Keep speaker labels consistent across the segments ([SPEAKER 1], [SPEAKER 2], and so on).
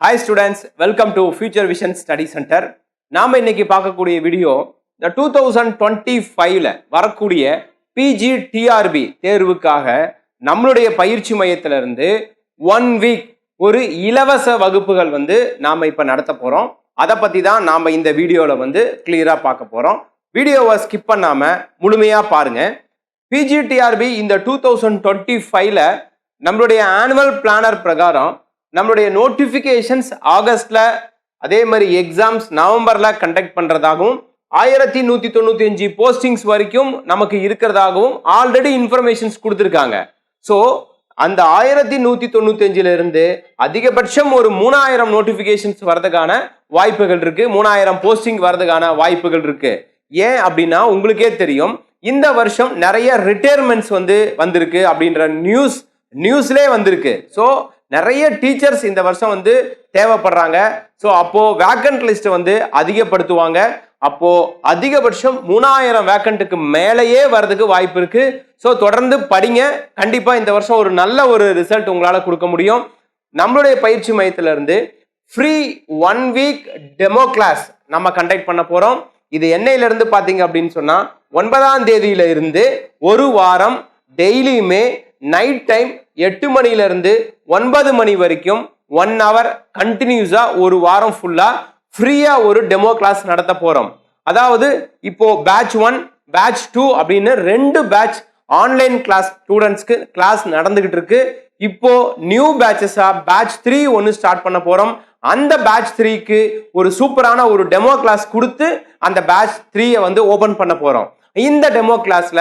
[SPEAKER 1] Hi students welcome to future vision study center நாம் இன்னைக்கு பார்க்கக்கூடிய வீடியோ இந்த டூ தௌசண்ட் டுவெண்ட்டி ஃபைவ்ல வரக்கூடிய பிஜி டிஆர்பி தேர்வுக்காக நம்மளுடைய பயிற்சி மையத்திலிருந்து ஒன் வீக் ஒரு இலவச வகுப்புகள் வந்து நாம் இப்போ நடத்த போகிறோம் அதை பற்றி தான் நாம் இந்த வீடியோவில் வந்து கிளியராக பார்க்க போகிறோம் வீடியோவை ஸ்கிப் பண்ணாமல் முழுமையாக பாருங்கள் பிஜிடிஆர்பி இந்த டூ தௌசண்ட் டுவெண்ட்டி ஃபைவ்ல நம்மளுடைய ஆனுவல் பிளானர் பிரகாரம் நம்மளுடைய நோட்டிஃபிகேஷன்ஸ் ஆகஸ்ட்ல அதே மாதிரி எக்ஸாம்ஸ் நவம்பர்ல கண்டக்ட் பண்றதாகவும் ஆயிரத்தி நூத்தி தொண்ணூத்தி அஞ்சு போஸ்டிங்ஸ் வரைக்கும் நமக்கு இருக்கிறதாகவும் ஆல்ரெடி இன்ஃபர்மேஷன்ஸ் கொடுத்துருக்காங்க. ஸோ அந்த ஆயிரத்தி நூத்தி தொண்ணூத்தி அஞ்சுல இருந்து அதிகபட்சம் ஒரு மூணாயிரம் நோட்டிபிகேஷன்ஸ் வரதுக்கான வாய்ப்புகள் இருக்கு. மூணாயிரம் போஸ்டிங் வரதுக்கான வாய்ப்புகள் இருக்கு. ஏன் அப்படின்னா உங்களுக்கே தெரியும். இந்த வருஷம் நிறைய ரிட்டையர்மெண்ட்ஸ் வந்து வந்திருக்கு அப்படின்ற நியூஸ் நியூஸ்லே வந்திருக்கு. ஸோ நிறைய டீச்சர்ஸ் இந்த வருஷம் வந்து தேவைப்படுறாங்க. ஸோ அப்போது வேக்கண்ட் லிஸ்ட்டை வந்து அதிகப்படுத்துவாங்க. அப்போ அதிகபட்சம் மூணாயிரம் வேக்கண்ட்டுக்கு மேலேயே வர்றதுக்கு வாய்ப்பு இருக்குது ஸோ தொடர்ந்து படிங்க. கண்டிப்பாக இந்த வருஷம் ஒரு நல்ல ஒரு ரிசல்ட் உங்களால் கொடுக்க முடியும். நம்மளுடைய பயிற்சி மையத்திலிருந்து free one week demo class நம்ம கண்டக்ட் பண்ண போகிறோம் இது என்னையிலேருந்து பார்த்தீங்க அப்படின்னு சொன்னால் ஒன்பதாம் தேதியில இருந்து ஒரு வாரம் டெய்லியுமே நைட் டைம் எட்டு மணிலேருந்து ஒன்பது மணி வரைக்கும் ஒன் ஹவர் கண்டினியூஸாக ஒரு வாரம் ஃபுல்லாக ஃப்ரீயாக ஒரு டெமோ கிளாஸ் நடத்த போகிறோம் அதாவது இப்போ பேட்ச் ஒன் பேட்ச் டூ அப்படின்னு ரெண்டு பேட்ச் ஆன்லைன் கிளாஸ் ஸ்டூடெண்ட்ஸ்க்கு கிளாஸ் நடந்துகிட்டு இருக்கு. இப்போ நியூ பேட்சஸாக பேட்ச் த்ரீ ஒன்று ஸ்டார்ட் பண்ண போகிறோம் அந்த பேட்ச் த்ரீக்கு ஒரு சூப்பரான ஒரு டெமோ கிளாஸ் கொடுத்து அந்த பேட்ச் த்ரீயை வந்து ஓப்பன் பண்ண போகிறோம் இந்த டெமோ கிளாஸ்ல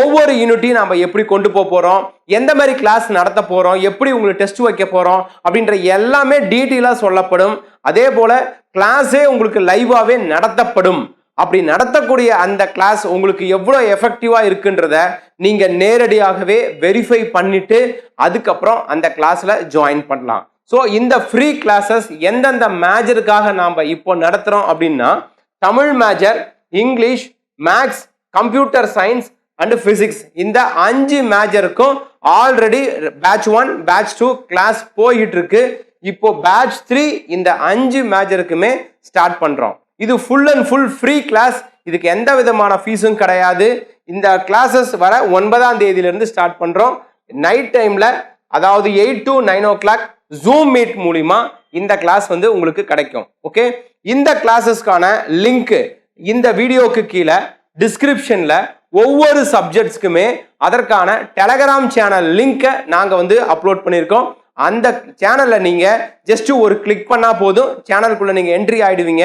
[SPEAKER 1] ஒவ்வொரு யூனிட்டையும் நம்ம எப்படி கொண்டு போக போறோம் எந்த மாதிரி கிளாஸ் நடத்த போறோம் எப்படி உங்களுக்கு டெஸ்ட் வைக்க போறோம் அப்படின்ற எல்லாமே டீட்டெயிலாக சொல்லப்படும். அதே போல கிளாஸே உங்களுக்கு லைவாவே நடத்தப்படும். அப்படி நடத்தக்கூடிய அந்த கிளாஸ் உங்களுக்கு எவ்வளோ எஃபெக்டிவாக இருக்குன்றத நீங்கள் நேரடியாகவே வெரிஃபை பண்ணிட்டு அதுக்கப்புறம் அந்த கிளாஸில் ஜாயின் பண்ணலாம். ஸோ இந்த ஃப்ரீ கிளாஸஸ் எந்தெந்த மேஜருக்காக நாம் இப்போ நடத்துகிறோம் அப்படின்னா Tamil major English maths computer science and physics இந்த அஞ்சு மேஜருக்கும் already batch one batch two class போயிட்டு இருக்கு இப்போ பேட்ச் த்ரீ இந்த அஞ்சு மேஜருக்குமே ஸ்டார்ட் பண்ணுறோம் இது full and full free class இதுக்கு எந்த விதமான ஃபீஸும் கிடையாது. இந்த கிளாஸஸ் வர ஒன்பதாம் தேதியிலிருந்து ஸ்டார்ட் பண்ணுறோம் நைட் டைமில் அதாவது eight to nine o'clock zoom meet மூலிமா இந்த கிளாஸ் வந்து உங்களுக்கு கிடைக்கும். ஓகே இந்த கிளாஸஸ்க்கான லிங்க் இந்த வீடியோக்கு கீழே டிஸ்கிரிப்ஷன்ல ஒவ்வொரு சப்ஜெக்ட்ஸ்க்குமே அதற்கான டெலகிராம் சேனல் லிங்கை நாங்கள் வந்து அப்லோட் பண்ணியிருக்கோம். அந்த சேனலில் நீங்கள் ஜஸ்ட் ஒரு கிளிக் பண்ணால் போதும். சேனலுக்குள்ளே நீங்கள் என்ட்ரி ஆகிடுவீங்க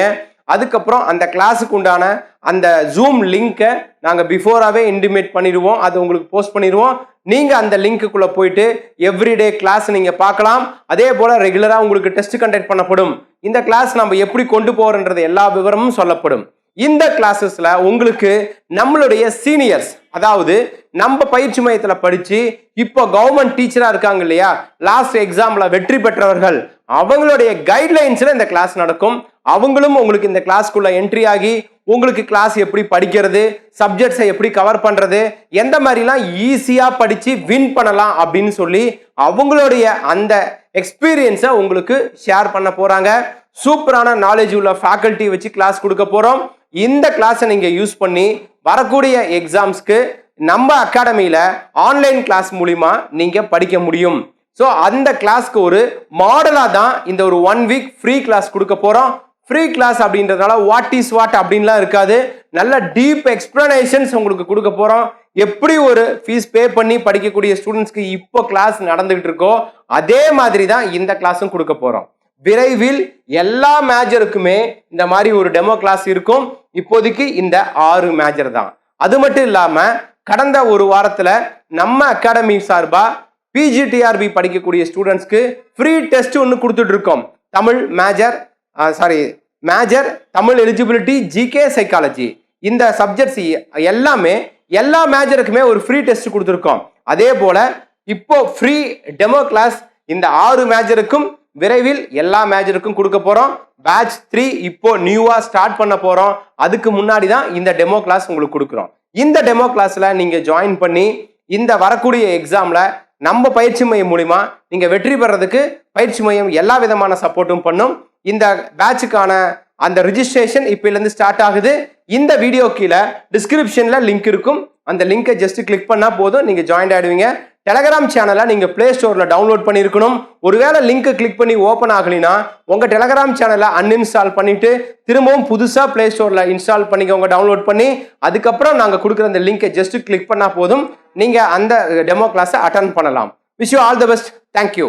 [SPEAKER 1] அதுக்கப்புறம் அந்த கிளாஸுக்கு உண்டான அந்த ஜூம் லிங்கை நாங்கள் பிஃபோராகவே இன்டிமேட் பண்ணிடுவோம். அது உங்களுக்கு போஸ்ட் பண்ணிடுவோம். நீங்கள் அந்த லிங்க்குள்ளே போயிட்டு எவ்ரிடே கிளாஸ் நீங்கள் பார்க்கலாம். அதே போல் ரெகுலராக உங்களுக்கு டெஸ்ட் கண்டக்ட் பண்ணப்படும். இந்த கிளாஸ் நம்ம எப்படி கொண்டு போகிறோன்றது எல்லா விவரமும் சொல்லப்படும். இந்த கிளாஸஸ்ல உங்களுக்கு நம்மளுடைய சீனியர்ஸ் அதாவது நம்ம பயிற்சி மையத்தில் படிச்சு இப்போ கவர்மெண்ட் டீச்சரா இருக்காங்க இல்லையா? லாஸ்ட் எக்ஸாம்ல வெற்றி பெற்றவர்கள். அவங்களுடைய கைட்லைன்ஸ்ல இந்த கிளாஸ் நடக்கும். அவங்களும் உங்களுக்கு இந்த கிளாஸ்க்குள்ள என்ட்ரி ஆகி உங்களுக்கு கிளாஸ் எப்படி படிக்கிறது சப்ஜெக்ட்ஸை எப்படி கவர் பண்றது எந்த மாதிரிலாம் ஈஸியா படிச்சு வின் பண்ணலாம் அப்படின்னு சொல்லி அவங்களுடைய அந்த எக்ஸ்பீரியன்ஸை உங்களுக்கு ஷேர் பண்ண போறாங்க. சூப்பரான நாலேஜ் உள்ள ஃபேக்கல்ட்டி வச்சு கிளாஸ் கொடுக்க போறோம். இந்த கிளாஸை நீங்கள் யூஸ் பண்ணி வரக்கூடிய எக்ஸாம்ஸ்க்கு நம்ம அகாடமியில் ஆன்லைன் கிளாஸ் மூலிமா நீங்கள் படிக்க முடியும். ஸோ அந்த கிளாஸ்க்கு ஒரு மாடலாக தான் இந்த ஒரு ஒன் வீக் ஃப்ரீ கிளாஸ் கொடுக்க போகிறோம் ஃப்ரீ கிளாஸ் அப்படின்றதுனால வாட் இஸ் வாட் அப்படின்லாம் இருக்காது. நல்ல டீப் எக்ஸ்பிளனேஷன்ஸ் உங்களுக்கு கொடுக்க போகிறோம் எப்படி ஒரு ஃபீஸ் பே பண்ணி படிக்கக்கூடிய ஸ்டூடெண்ட்ஸ்க்கு இப்போ கிளாஸ் நடந்துகிட்டு இருக்கோ அதே மாதிரி தான் இந்த கிளாஸும் கொடுக்க போகிறோம் விரைவில் எல்லா மேஜருக்குமே இந்த மாதிரி ஒரு டெமோ கிளாஸ் இருக்கும். இப்போதைக்கு இந்த ஆறு மேஜர் தான். அது மட்டும் இல்லாமல் கடந்த ஒரு வாரத்தில் நம்ம அகாடமி சார்பாக பிஜிடிஆர்பி படிக்கக்கூடிய ஸ்டூடெண்ட்ஸ்க்கு ஃப்ரீ டெஸ்ட் ஒன்று கொடுத்துட்டு இருக்கோம். Tamil major sorry major Tamil eligibility GK psychology இந்த சப்ஜெக்ட்ஸ் எல்லாமே எல்லா மேஜருக்குமே ஒரு ஃப்ரீ டெஸ்ட் கொடுத்துருக்கோம். அதே போல் இப்போ ஃப்ரீ டெமோ கிளாஸ் இந்த ஆறு மேஜருக்கும் விரைவில் எல்லா மேஜருக்கும் கொடுக்க போகிறோம் பேட்ச் த்ரீ இப்போ நியூவாக ஸ்டார்ட் பண்ண போகிறோம் அதுக்கு முன்னாடி தான் இந்த டெமோ கிளாஸ் உங்களுக்கு கொடுக்குறோம். இந்த டெமோ கிளாஸில் நீங்கள் ஜாயின் பண்ணி இந்த வரக்கூடிய எக்ஸாமில் நம்ம பயிற்சி மையம் மூலிமா நீங்கள் வெற்றி பெறதுக்கு பயிற்சி மையம் எல்லா விதமான சப்போர்ட்டும் பண்ணும். இந்த பேட்சுக்கான அந்த ரிஜிஸ்ட்ரேஷன் இப்போலேருந்து ஸ்டார்ட் ஆகுது. இந்த வீடியோ கீழே டிஸ்கிரிப்ஷனில் லிங்க் இருக்கும். அந்த லிங்கை ஜஸ்ட் கிளிக் பண்ணால் போதும். நீங்கள் ஜாயின் ஆயிடுவீங்க. டெலகிராம் சேனலை நீங்கள் ப்ளே ஸ்டோரில் டவுன்லோட் பண்ணியிருக்கணும். ஒருவேளை லிங்க்கை கிளிக் பண்ணி ஓப்பன் ஆகலைன்னா உங்கள் டெலகிராம் சேனலை அன்இன்ஸ்டால் பண்ணிவிட்டு திரும்பவும் புதுசாக ப்ளே ஸ்டோரில் இன்ஸ்டால் பண்ணிக்கோங்க டவுன்லோட் பண்ணி அதுக்கப்புறம் நாங்கள் கொடுக்குற அந்த லிங்கை ஜஸ்ட்டு கிளிக் பண்ணால் போதும். நீங்கள் அந்த டெமோ கிளாஸை அட்டன் பண்ணலாம். Wish you all the best thank you